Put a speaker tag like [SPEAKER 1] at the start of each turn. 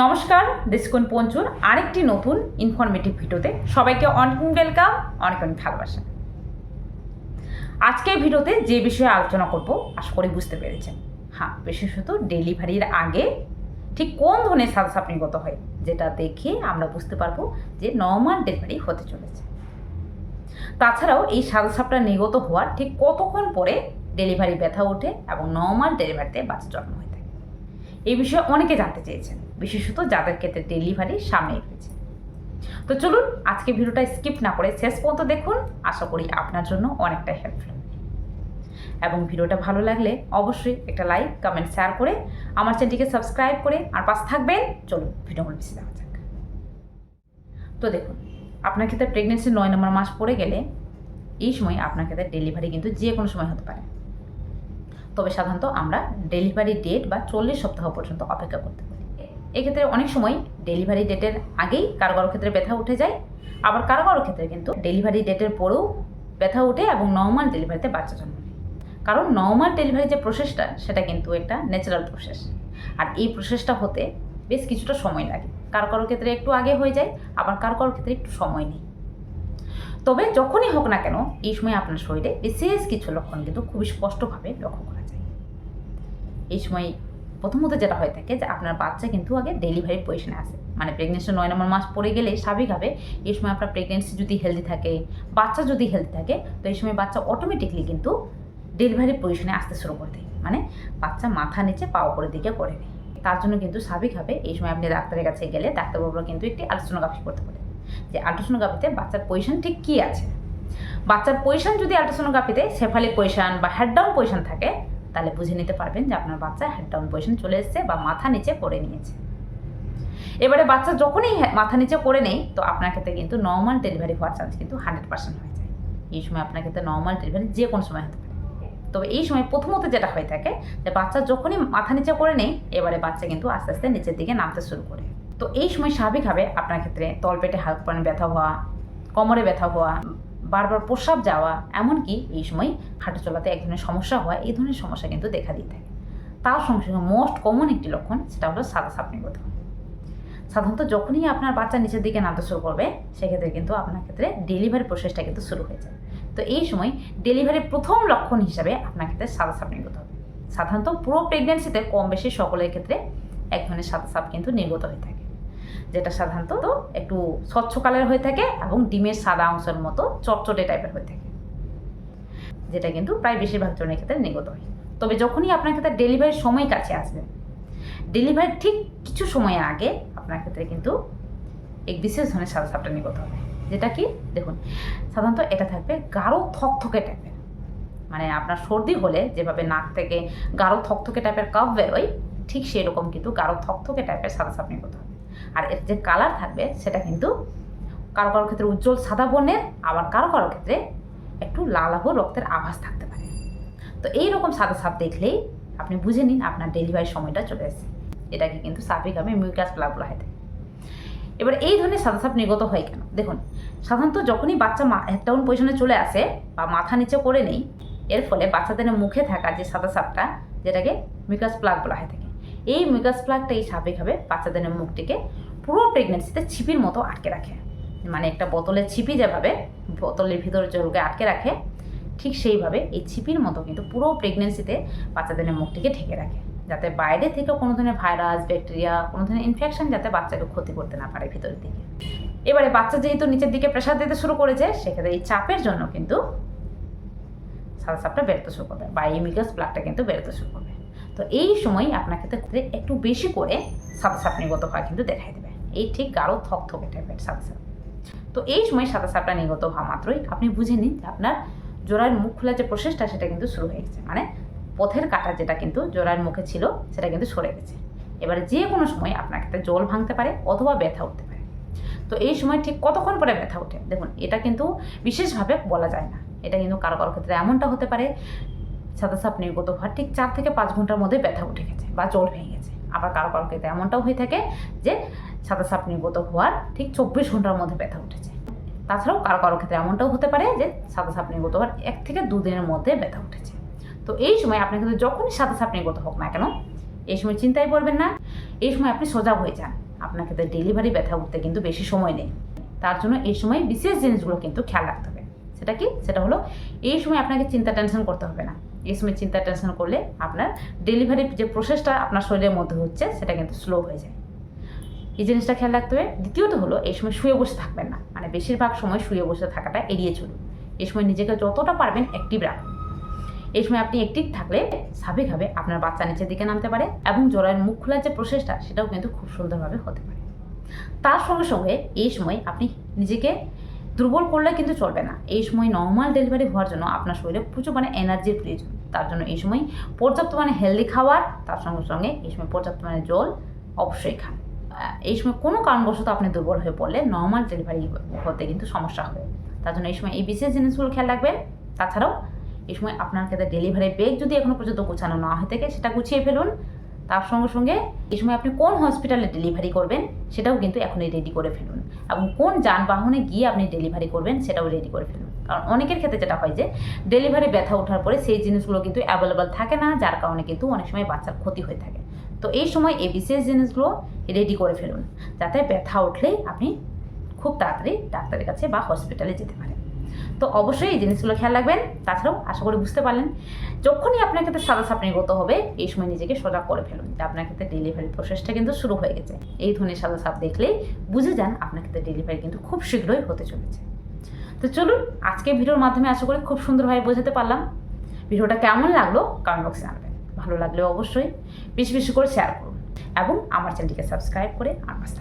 [SPEAKER 1] নমস্কার, দেশকুন পঞ্চুর আরেকটি নতুন ইনফরমেটিভ ভিডিওতে সবাইকে অনেক ওয়েলকাম অনেক অনেক ভালোবাসা। আজকের ভিডিওতে যে বিষয়ে আলোচনা করব, আশা করি বুঝতে পেরেছেন। হ্যাঁ বিশেষত ডেলিভারির আগে ঠিক কোন ধরনের সাজা আপনি গত হয়, যেটা দেখে আমরা বুঝতে পারব যে নর্মাল ডেলিভারি হতে চলেছে। তাছাড়াও এই সাদা সাপটা নিগত হওয়ার ঠিক কতক্ষণ পরে ডেলিভারি ব্যথা ওঠে এবং নর্মাল ডেলিভারিতে বাচ্চা জন্ম হয়ে থাকে। এই বিষয়ে অনেকে জানতে চেয়েছেন। বিশেষত যাদের ক্ষেত্রে ডেলিভারি সামনে এসেছে তো চলুন, আজকে ভিডিওটা স্কিপ না করে শেষ পর্যন্ত দেখুন। আশা করি আপনার জন্য অনেকটা হেল্পফুল এবং ভিডিওটা ভালো লাগলে অবশ্যই একটা লাইক কমেন্ট শেয়ার করে আমার চ্যানেলটিকে সাবস্ক্রাইব করে আর পাশে থাকবেন। চলুন, ভিডিও বেশি দেখা যাক। তো দেখুন, আপনার ক্ষেত্রে প্রেগনেন্সি নয় নম্বর মাস পড়ে গেলে এই সময় আপনার ক্ষেত্রে ডেলিভারি কিন্তু যে কোনো সময় হতে পারে। তবে সাধারণত আমরা ডেলিভারি ডেট বা চল্লিশ সপ্তাহ পর্যন্ত অপেক্ষা করতে এক্ষেত্রে অনেক সময় ডেলিভারি ডেটের আগেই কারও কারও ক্ষেত্রে ব্যথা উঠে যায়, আবার কারও কারও ক্ষেত্রে কিন্তু ডেলিভারি ডেটের পরেও ব্যথা উঠে এবং নর্মাল ডেলিভারিতে বাচ্চা জন্ম নেয়। কারণ নর্মাল ডেলিভারি যে প্রসেসটা সেটা কিন্তু একটা ন্যাচারাল প্রসেস আর এই প্রসেসটা হতে বেশ কিছুটা সময় লাগে। কারও কারও ক্ষেত্রে একটু আগে হয়ে যায়, আবার কারও কারও ক্ষেত্রে একটু সময় নেই। তবে যখনই হোক না কেন, এই সময় আপনার শরীরে বিশেষ কিছু লক্ষণ কিন্তু খুবই স্পষ্টভাবে লক্ষ্য করা যায়। এই সময় প্রথমত যেটা হয়ে থাকে যে আপনার বাচ্চা কিন্তু আগে ডেলিভারি পজিশনে আসে মানে প্রেগনেন্সি নয় নম্বর মাস পড়ে গেলে স্বাভাবিকভাবে এই সময় আপনার প্রেগনেন্সি যদি হেলদি থাকে, বাচ্চা যদি হেলদি থাকে, তো এই সময় বাচ্চা অটোমেটিকলি কিন্তু ডেলিভারি পজিশনে আসতে শুরু করে দেয়। মানে বাচ্চা মাথা নিচে পা উপরের দিকে করে দেয় তার জন্য কিন্তু স্বাভাবিকভাবে এই সময় আপনি ডাক্তারের কাছে গেলে ডাক্তারবাবুরা কিন্তু একটি আলোচনাগ্রাফি করতে পারে যে আল্ট্রাসোনোগ্রাফিতে বাচ্চার পজিশন ঠিক কী আছে? বাচ্চার পজিশন যদি আল্ট্রাসোনোগ্রাফিতে সেফালিক পজিশন বা হেড ডাউন পজিশন থাকে তাহলে বুঝে নিতে পারবেন যে আপনার বাচ্চা হেড ডাউন পজিশন চলে এসেছে বা মাথা নিচে পড়ে নিয়েছে। এবারে বাচ্চা যখনই মাথা নিচে করে নেই, তো আপনার ক্ষেত্রে কিন্তু নর্মাল ডেলিভারি হওয়ার চান্স কিন্তু হান্ড্রেড পার্সেন্ট হয়ে যায়। এই সময় আপনার ক্ষেত্রে নর্মাল ডেলিভারি যে কোনো সময় হতে পারে। তবে এই সময় প্রথমত যেটা হয়ে থাকে, যে বাচ্চা যখনই মাথা নিচে করে নেই, এবারে বাচ্চা কিন্তু আস্তে আস্তে নিচের দিকে নামতে শুরু করে। তো এই সময় স্বাভাবিকভাবে আপনার ক্ষেত্রে তলপেটে হালকা পরিমাণে ব্যথা হওয়া, কোমরে ব্যথা হওয়া বারবার প্রস্রাব যাওয়া, এমনকি এই সময় হাঁটা চলাতে এক ধরনের সমস্যা হওয়া, এই ধরনের সমস্যা কিন্তু দেখা দিতে থাকে। তার সঙ্গে সঙ্গে মোস্ট কমন একটি লক্ষণ, সেটা হলো সাদা সাপনি কথা। সাধারণত যখনই আপনার বাচ্চা নিচের দিকে নামতে শুরু করবে, সেক্ষেত্রে কিন্তু আপনার ক্ষেত্রে ডেলিভারি প্রসেসটা কিন্তু শুরু হয়ে যায়। তো এই সময় ডেলিভারির প্রথম লক্ষণ হিসাবে আপনার ক্ষেত্রে সাদা সাপ নির্গত হবে। সাধারণত পুরো প্রেগনেন্সিতে কম বেশি সকলের ক্ষেত্রে এক ধরনের সাদা সাপ কিন্তু নির্গত হয়ে থাকে। যেটা সাধারণত একটু স্বচ্ছ কালার হয়ে থাকে এবং ডিমের সাদা অংশের মতো চটচটে টাইপের হয়ে থাকে, যেটা কিন্তু প্রায় বেশিরভাগ জনের ক্ষেত্রে নির্গত হয়। তবে যখনই আপনার ক্ষেত্রে ডেলিভারির সময় কাছে আসবে ডেলিভারির ঠিক কিছু সময় আগে আপনার ক্ষেত্রে কিন্তু এক বিশেষ ধরনের সাদা সাপটা নির্গত হবে। যেটা কি? দেখুন, সাধারণত এটা থাকবে গাঢ় থকথকে টাইপের মানে আপনার সর্দি হলে যেভাবে নাক থেকে গাঢ় থকথকে টাইপের কাপ বেরোয়, ঠিক সেরকম কিন্তু গাঢ় থকথকে টাইপের সাদা সাপ নিগত হবে। আর এর যে কালার থাকবে, সেটা কিন্তু কারও কারও ক্ষেত্রে উজ্জ্বল সাদা বর্ণের, আবার কারও কারও ক্ষেত্রে একটু লালাভ রক্তের আভাস থাকতে পারে। তো এই রকম সাদা সাপ দেখলেই আপনি বুঝে নিন আপনার ডেলিভারি সময়টা চলে এসেছে। এটাকে কিন্তু স্বাভাবিকভাবে মিউকাস প্লাগ বলা হয়। এবার এই ধরনের সাদা সাপ নির্গত হয় কেন? দেখুন, সাধারণত যখনই বাচ্চা হেড ডাউন পজিশনে চলে আসে বা মাথা নিচে করে নেই, এর ফলে বাচ্চাদের মুখে থাকা যে সাদা সাপটা, যেটাকে মিকাস প্লাগ বলা হয় থাকে এই মিকাস প্লাগটা এই স্বাভাবিকভাবে বাচ্চাদের মুখটিকে পুরো প্রেগনেন্সিতে ছিপির মতো আটকে রাখে। মানে একটা বোতলের ছিপি যেভাবে বোতলের ভিতরে জলকে আটকে রাখে, ঠিক সেইভাবে এই ছিপির মতো কিন্তু পুরো প্রেগনেন্সিতে বাচ্চাদের মুখটিকে ঢেকে রাখে। যাতে বাইরে থেকে কোনো ধরনের ভাইরাস ব্যাকটেরিয়া কোনো ধরনের ইনফেকশন যাতে বাচ্চাকে ক্ষতি করতে না পারে ভিতরের দিকে। এবারে বাচ্চা যেহেতু নিচের দিকে প্রেশার দিতে শুরু করেছে, সেক্ষেত্রে এই চাপের জন্য কিন্তু সাদা সাপটা বেরোতে শুরু করবে বা এই মিগাস প্লাগটা কিন্তু বেরোতে শুরু করবে। তো এই সময় আপনাকে ক্ষেত্রে একটু বেশি করে সাদা সাপ নির্গত হওয়া কিন্তু দেখাই দেবে। এই ঠিক গাঢ় থকথকে টাইপের সাদা সাপ তো এই সময় সাদা সাপটা নির্গত হওয়া মাত্রই আপনি বুঝে নিন যে আপনার জোড়ার মুখ খোলার যে প্রসেসটা, সেটা কিন্তু শুরু হয়ে গেছে। মানে পথের কাটা যেটা কিন্তু জোড়ার মুখে ছিল, সেটা কিন্তু সরে গেছে। এবারে যে কোনো সময় আপনাকে জল ভাঙতে পারে অথবা ব্যথা উঠতে পারে। তো এই সময় ঠিক কতক্ষণ পরে ব্যথা ওঠে? দেখুন, এটা কিন্তু বিশেষভাবে বলা যায় না। এটা কিন্তু কারও কারও ক্ষেত্রে এমনটা হতে পারে সাদা সাপ নির্গত হওয়ার ঠিক চার থেকে পাঁচ ঘণ্টার মধ্যে ব্যথা উঠে গেছে বা জল ভেঙে গেছে। আবার কারও কারও ক্ষেত্রে এমনটাও হয়ে থাকে যে সাদা সাপ নির্গত হওয়ার ঠিক চব্বিশ ঘণ্টার মধ্যে ব্যথা উঠেছে। তাছাড়াও কারও কারও ক্ষেত্রে এমনটাও হতে পারে যে সাদা সাপ নির্গত হওয়ার এক থেকে দুদিনের মধ্যে ব্যথা উঠেছে। তো এই সময় আপনি কিন্তু যখনই সাদা সাপ নির্গত হোক না কেন, এই সময় চিন্তাই পড়বেন না। এই সময় আপনি সোজা হয়ে যান। আপনার ক্ষেত্রে ডেলিভারি ব্যথা উঠতে কিন্তু বেশি সময় নেই। তার জন্য এই সময় বিশেষ জিনিসগুলো কিন্তু খেয়াল রাখতে হবে। সেটা কি? সেটা হলো এই সময় আপনাকে চিন্তা, টেনশন করতে হবে না। এই সময় চিন্তা টেনশন করলে আপনার ডেলিভারি যে প্রসেসটা আপনার শরীরের মধ্যে হচ্ছে, সেটা কিন্তু স্লো হয়ে যায়। এই জিনিসটা খেয়াল রাখতে হবে। দ্বিতীয়ত হলো, এই সময় শুয়ে বসে থাকবেন না। মানে বেশিরভাগ সময় শুয়ে বসে থাকাটা এড়িয়ে চলুন। এই সময় নিজেকে যতটা পারবেন অ্যাক্টিভ রাখুন। এই সময় আপনি অ্যাক্টিভ থাকলে স্বাভাবিকভাবে আপনার বাচ্চা নিচের দিকে নামতে পারে এবং জরায়ের মুখ খোলার যে প্রসেসটা সেটাও কিন্তু খুব সুন্দরভাবে হতে পারে। তার সঙ্গে সঙ্গে এই সময় আপনি নিজেকে দুর্বল করলে কিন্তু চলবে না। এই সময় নর্মাল ডেলিভারি হওয়ার জন্য আপনার শরীরে প্রচুর মানে এনার্জির প্রয়োজন তার জন্য এই সময় পর্যাপ্ত মানে হেলদি খাবার, তার সঙ্গে সঙ্গে এই সময় পর্যাপ্ত মানে জল অবশ্যই খান। এই সময় কোনো কারণবশত আপনি দুর্বল হয়ে পড়লে নর্মাল ডেলিভারি হতে কিন্তু সমস্যা হবে। তার জন্য এই সময় এই বিশেষ জিনিসগুলো খেয়াল রাখবেন। তাছাড়াও এই সময় আপনার ক্ষেত্রে ডেলিভারি বেগ যদি এখনও পর্যন্ত গোছানো না হয়ে থাকে, সেটা গুছিয়ে ফেলুন। তার সঙ্গে সঙ্গে এই সময় আপনি কোন হসপিটালে ডেলিভারি করবেন, সেটাও কিন্তু এখনই রেডি করে ফেলুন। এবং কোন যানবাহনে গিয়ে আপনি ডেলিভারি করবেন, সেটাও রেডি করে ফেলুন। কারণ অনেকের ক্ষেত্রে যেটা হয় যে ডেলিভারি ব্যথা ওঠার পরে সেই জিনিসগুলো কিন্তু অ্যাভেলেবল থাকে না, যার কারণে কিন্তু অনেক সময় বাচ্চার ক্ষতি হয়ে থাকে। তো এই সময় এই বিশেষ জিনিসগুলো রেডি করে ফেলুন, যাতে ব্যথা উঠলেই আপনি খুব তাড়াতাড়ি ডাক্তারের কাছে বা হসপিটালে যেতে পারেন। তো অবশ্যই এই জিনিসগুলো খেয়াল রাখবেন। তাছাড়াও আশা করি বুঝতে পারলেন, যখনই আপনার ক্ষেত্রে সাদা সাপনি গত হবে, এই সময় নিজেকে সজাগ করে ফেলুন। যে আপনার ক্ষেত্রে ডেলিভারি প্রসেসটা কিন্তু শুরু হয়ে গেছে। এই ধরনের সাদা সাপ দেখলেই বুঝে যান আপনার ক্ষেত্রে ডেলিভারি কিন্তু খুব শীঘ্রই হতে চলেছে। তো চলুন, আজকে ভিডিওর মাধ্যমে আশা করি খুব সুন্দরভাবে বোঝাতে পারলাম। ভিডিওটা কেমন লাগল কমেন্ট বক্সে জানাবেন। ভালো লাগলে অবশ্যই বেশি বেশি করে শেয়ার করুন এবং আমার চ্যানেলটিকে সাবস্ক্রাইব করে আমার পাশে